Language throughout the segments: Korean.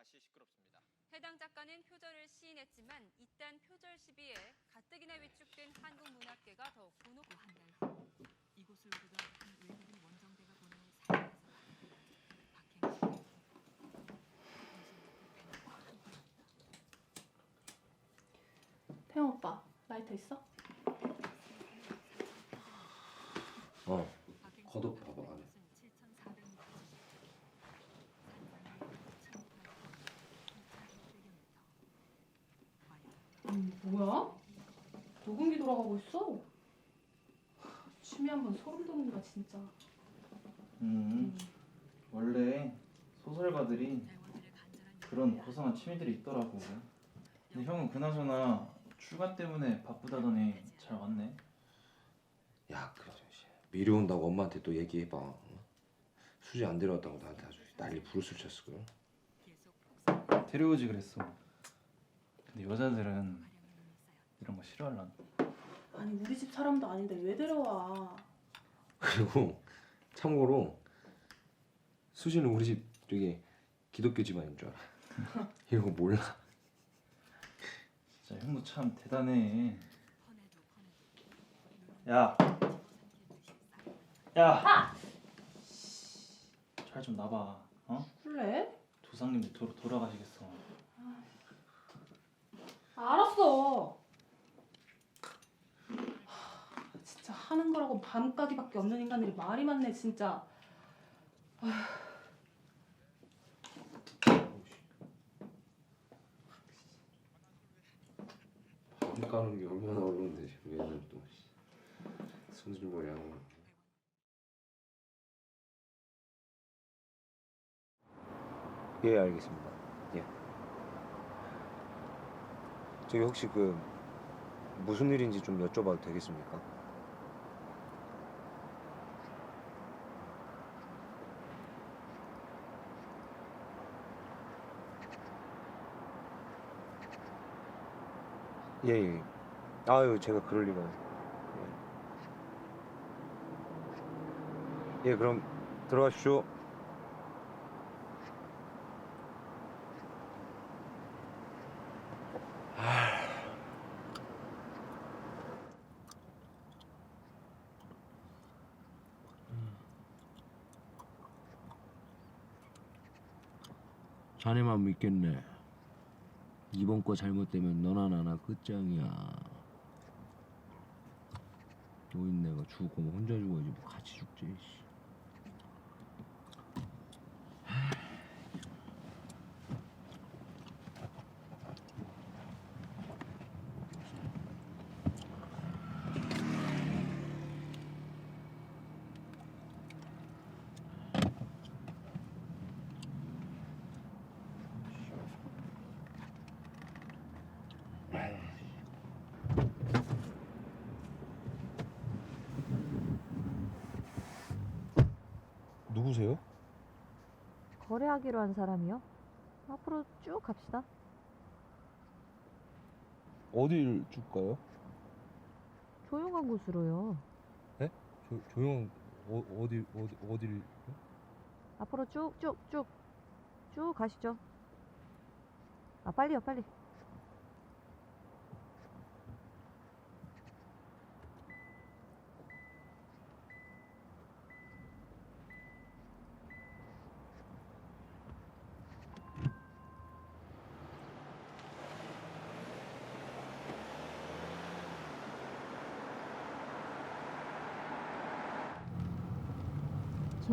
다시 시끄럽습니다. 해당 작가는 표절을 시인했지만 이딴 표절 시비에 가뜩이나 위축된 한국 문학계가 더욱 곤혹고 한달 후 이곳을 우르던 한 외국인 원정대가 보낸 사연에서 박행수 태영 오빠 라이터 있어? 어. 겉옷 봐봐, 안에. 음, 뭐야? 녹음기 돌아가고 있어? 취미 한 번 소름 돋는다 진짜. 음, 원래 소설가들이 그런 고상한 취미들이 있더라고. 근데 형은 그나저나 출가 때문에 바쁘다더니 잘 왔네. 야, 그래. 씨. 미리 온다고 엄마한테 또 얘기해봐. 어? 수지 안 데려왔다고 나한테 아주 난리 부르스 쳤어. 그럼. 데려오지 그랬어. 근데 여자들은 이런 거 싫어할란. 아니 우리 집 사람도 아닌데 왜 데려와? 그리고 참고로 수지는 우리 집 되게 기독교 집안인 줄 알아. 이런 거 몰라. 진짜 형도 참 대단해. 야, 야, 잘좀 나봐. 어? 술래? 조상님도 도로 돌아가시겠어. 알았어. 하, 진짜 하는 거라고 밤까기밖에 없는 인간들이 말이 많네 진짜. 밥 까는 게 얼마나 어려운데 지금 얘는 또 씨. 하는 거. 예 알겠습니다. 예. 저기 혹시 그 무슨 일인지 좀 여쭤봐도 되겠습니까? 예, 예. 아유, 제가 그럴 리가. 예. 예, 그럼 들어가십시오. 자네만 믿겠네. 이번 거 잘못되면 너나 나나 끝장이야. 노인네가 죽고 뭐 혼자 죽어야지 뭐 같이 죽지. 씨. 누구세요? 거래하기로 한 사람이요? 앞으로 쭉 갑시다. 어딜 줄까요? 조용한 곳으로요. 조, 조용 어, 어디 어디 어디를 앞으로 쭉 쭉 쭉 쭉 가시죠. 아 빨리요 빨리.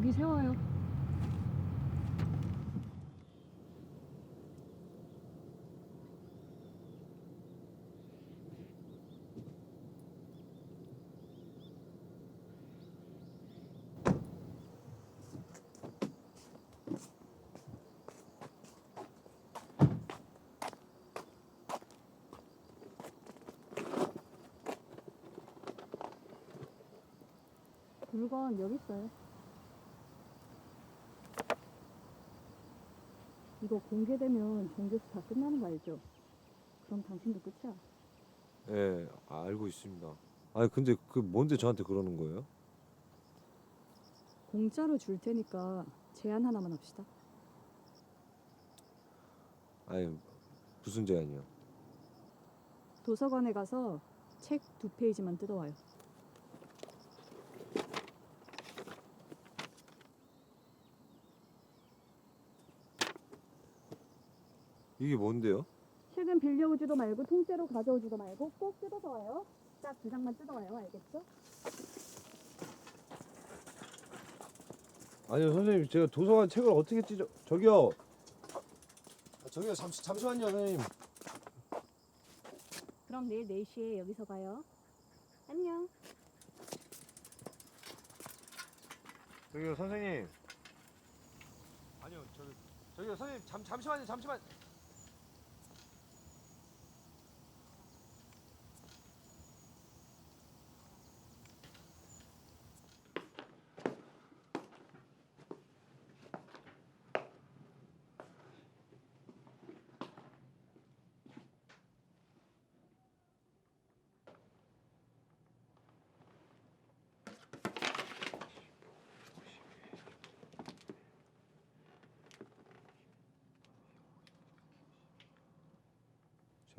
저기 세워요. 물건 여기 있어요. 이거 공개되면 종교수 다 끝나는 거 알죠? 그럼 당신도 끝이야. 예, 알고 있습니다. 아니 근데 그 뭔데 저한테 그러는 거예요? 공짜로 줄 테니까 제안 하나만 합시다. 아니 무슨 제안이요? 도서관에 가서 책 두 페이지만 뜯어와요. 이게 뭔데요? 책은 빌려오지도 말고 통째로 가져오지도 말고 꼭 뜯어서 와요. 딱 두 장만 뜯어와요. 알겠죠? 아니요 선생님 제가 도서관 책을 어떻게 찢어 저기요 아, 저기요 잠시 잠시만요 선생님 그럼 내일 4시에 여기서 봐요. 안녕. 저기요 선생님 아니요 저 저기요 선생님 잠 잠시만요 잠시만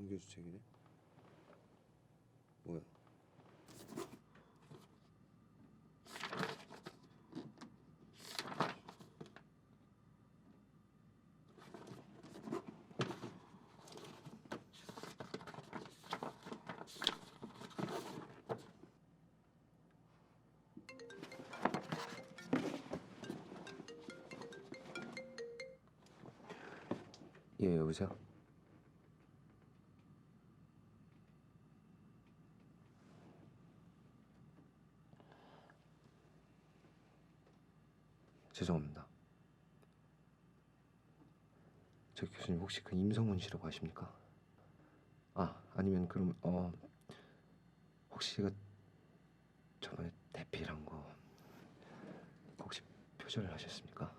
정교수 책이네. 뭐야? 예 여보세요 죄송합니다. 저 교수님 혹시 그 임성훈 씨라고 아십니까? 아 아니면 그럼 어 혹시 제가 저번에 대필한 거 혹시 표절을 하셨습니까?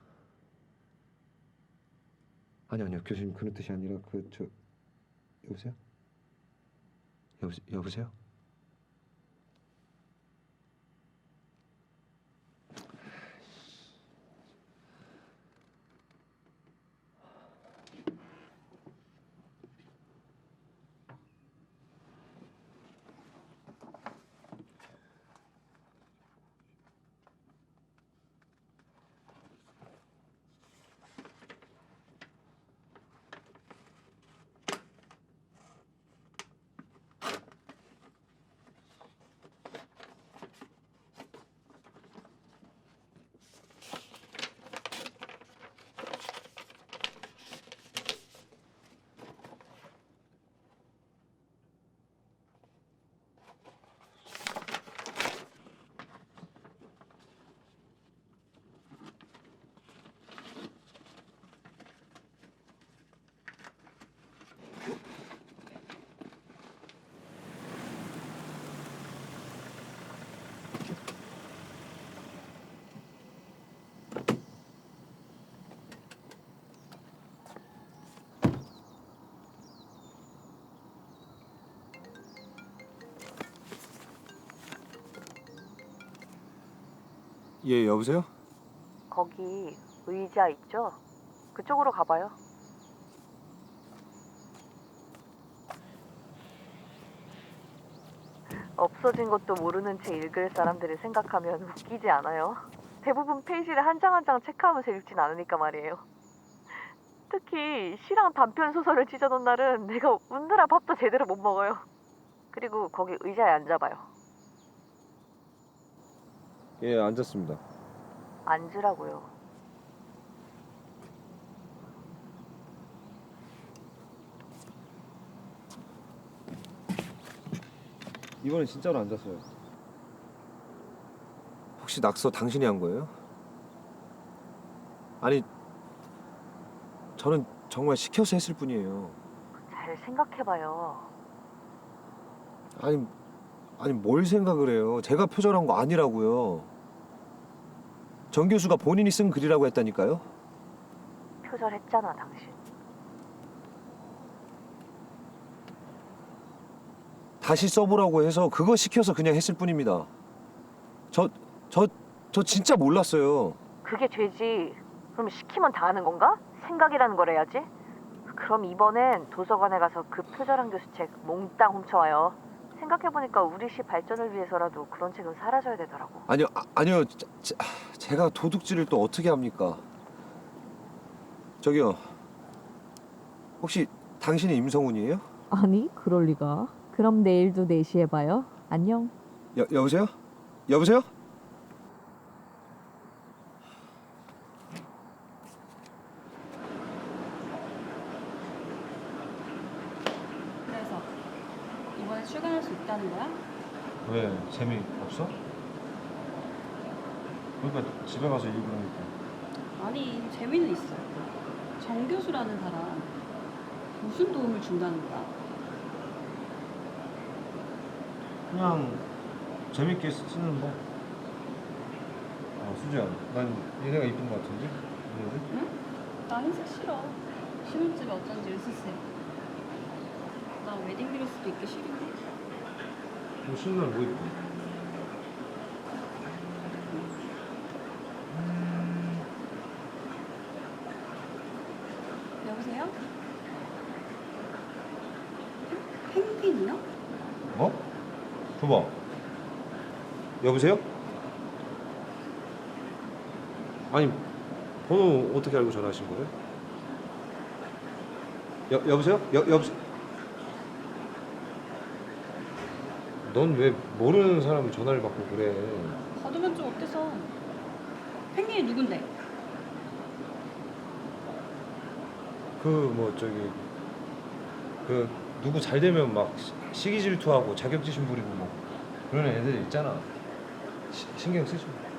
아니 아니요 교수님 그런 뜻이 아니라 그 저 여보세요? 여보 여보세요? 예 여보세요? 거기 의자 있죠? 그쪽으로 가봐요. 없어진 것도 모르는 채 읽을 사람들을 생각하면 웃기지 않아요? 대부분 페이지를 한 장 한 장 체크하면서 읽진 않으니까 말이에요. 특히 시랑 단편 소설을 찢어놓은 날은 내가 웃느라 밥도 제대로 못 먹어요. 그리고 거기 의자에 앉아봐요. 예 앉았습니다. 앉으라고요. 이번엔 진짜로 앉았어요. 혹시 낙서 당신이 한 거예요? 아니 저는 정말 시켜서 했을 뿐이에요. 잘 생각해봐요. 아니 아니 뭘 생각을 해요? 제가 표절한 거 아니라고요. 정 교수가 본인이 쓴 글이라고 했다니까요. 표절했잖아, 당신. 다시 써보라고 해서 그거 시켜서 그냥 했을 뿐입니다. 저 저 저 진짜 몰랐어요. 그게 죄지. 그럼 시키면 당하는 건가? 생각이라는 걸 해야지. 그럼 이번엔 도서관에 가서 그 표절한 교수 책 몽땅 훔쳐와요. 생각해보니까 우리 시 발전을 위해서라도 그런 책은 사라져야 되더라고. 아니요, 아, 제- 제가 도둑질을 또 어떻게 합니까? 저기요. 혹시 당신이 임성훈이에요? 아니, 그럴 리가. 그럼 내일도 4시에 봐요. 안녕. 여, 여보세요? 여보세요? 그래서 이번에 출간할 수 있다는 거야? 왜 재미 없어? 그러니까 집에 가서 읽으라니까. 아니 재미는 있어. 정 교수라는 사람 무슨 도움을 준다는 거야? 그냥 재밌게 쓰는 거. 아 수지야, 난 얘네가 이쁜 거 같은데. 얘네들? 나 흰색 싫어. 신혼집에 어쩐지 으스스해. 나 웨딩드레스도 입기 싫은데. 뭐 쉬는 날뭐 입고? 여보세요? 펭- 펭귄이요? 뭐? 줘봐. 여보세요? 아니 번호 어떻게 알고 전화하신 거예요? 여 여보세요? 여 여보세요? 넌 왜 모르는 사람 전화를 받고 그래? 받으면 좀 어때서? 펭귄이 누군데? 그 뭐 저기 그 누구 잘 되면 막 시- 시기 질투하고 자격지심 부리고 뭐 그런 애들 있잖아. 시- 신경 쓰지 마.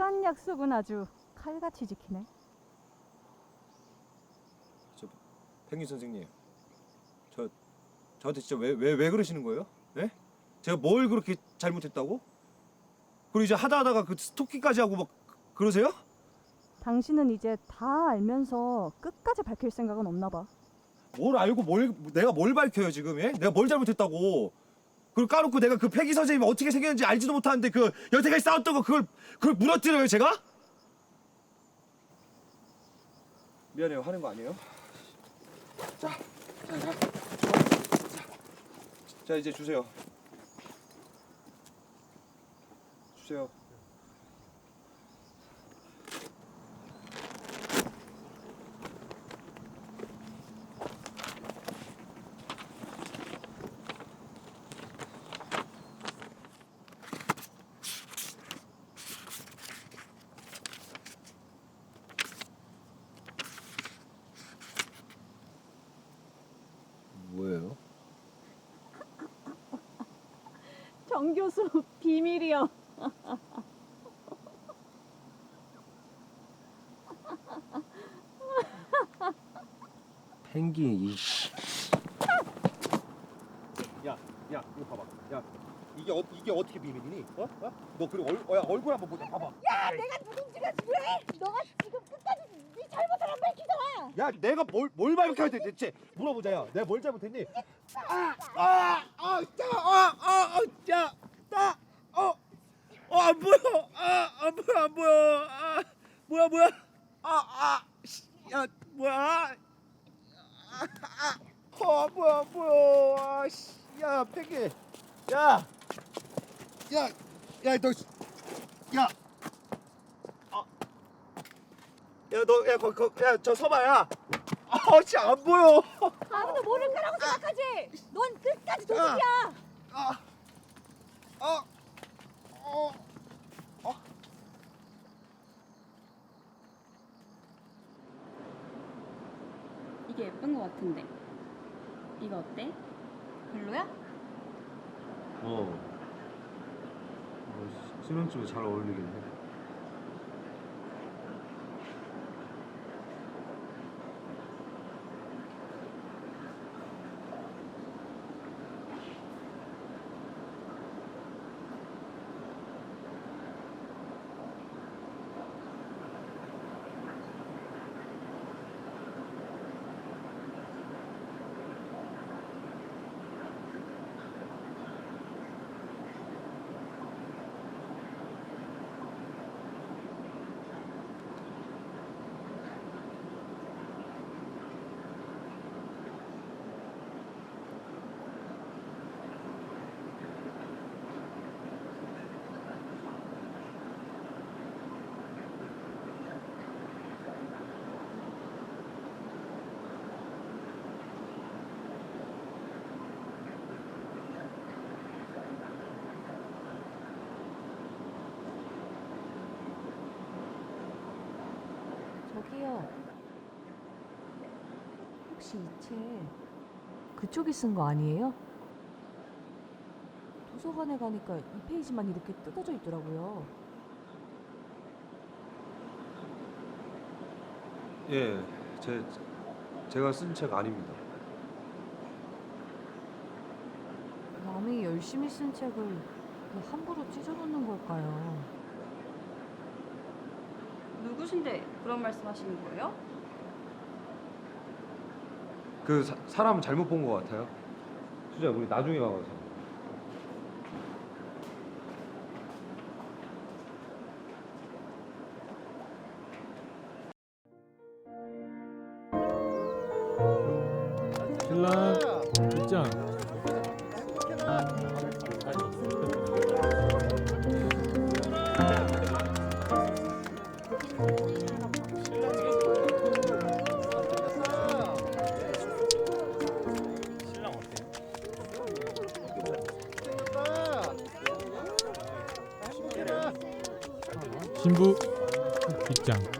시간 약속은 아주 칼같이 지키네. 펭귄 선생님, 저 저한테 진짜 왜 왜 왜 그러시는 거예요? 네? 제가 뭘 그렇게 잘못했다고? 그리고 이제 하다 하다가 그 스토킹까지 하고 막 그러세요? 당신은 이제 다 알면서 끝까지 밝힐 생각은 없나 봐. 뭘 알고 뭘 내가 뭘 밝혀요 지금? 예? 내가 뭘 잘못했다고? 그걸 까놓고 내가 그 폐기 선생님이 어떻게 생겼는지 알지도 못하는데 그 여태까지 싸웠던 거 그걸 그걸 무너뜨려요 제가? 미안해요 하는 거 아니에요? 자, 자, 자, 자, 자 이제 주세요. 주세요. 정 교수 비밀이요. 행기 이 야, 야, 이거 봐봐. 야, 이게 어, 이게 어떻게 비밀이니? 어? 어? 너 그리고 얼, 어, 야, 얼굴 한번 보자. 봐봐. 너가 지금 끝까지 네 잘못을 안 밝히잖아. 야, 내가 뭘뭘 밝혀야 돼 대체? 물어보자. 야, 내가 뭘 잘못했니? 아, 아, 아, 자, 아, 아, 아, 자, 나, 어, 어, 안 보여. 아, 안 보여, 안 보여. 아, 뭐야, 뭐야? 아, 아, 씨, 야, 뭐야? 아, 아, 어, 안 보여, 안 보여. 아, 씨, 야, 팽개, 야, 야, 야, 너, 씨, 야. 야, 너, 야, 거, 거, 야, 저 서봐야. 아, 씨, 안 보여. 아무도 모를 거라고 생각하지. 넌 끝까지 야. 도둑이야. 아, 아, 어, 어. 이게 예쁜 거 같은데 이거 어때? 별로야? 어. 어 수면집에 잘 어울리겠네. 저기요. 혹시 이 책 그쪽이 쓴 거 아니에요? 도서관에 가니까 이 페이지만 이렇게 뜯어져 있더라고요. 예, 제 제가 쓴 책 아닙니다. 남이 열심히 쓴 책을 왜 함부로 찢어놓는 걸까요? 누구신데 그런 말씀하시는 거예요? 그 사, 사람 잘못 본 것 같아요. 수자, 우리 나중에 가서. 신부 입장.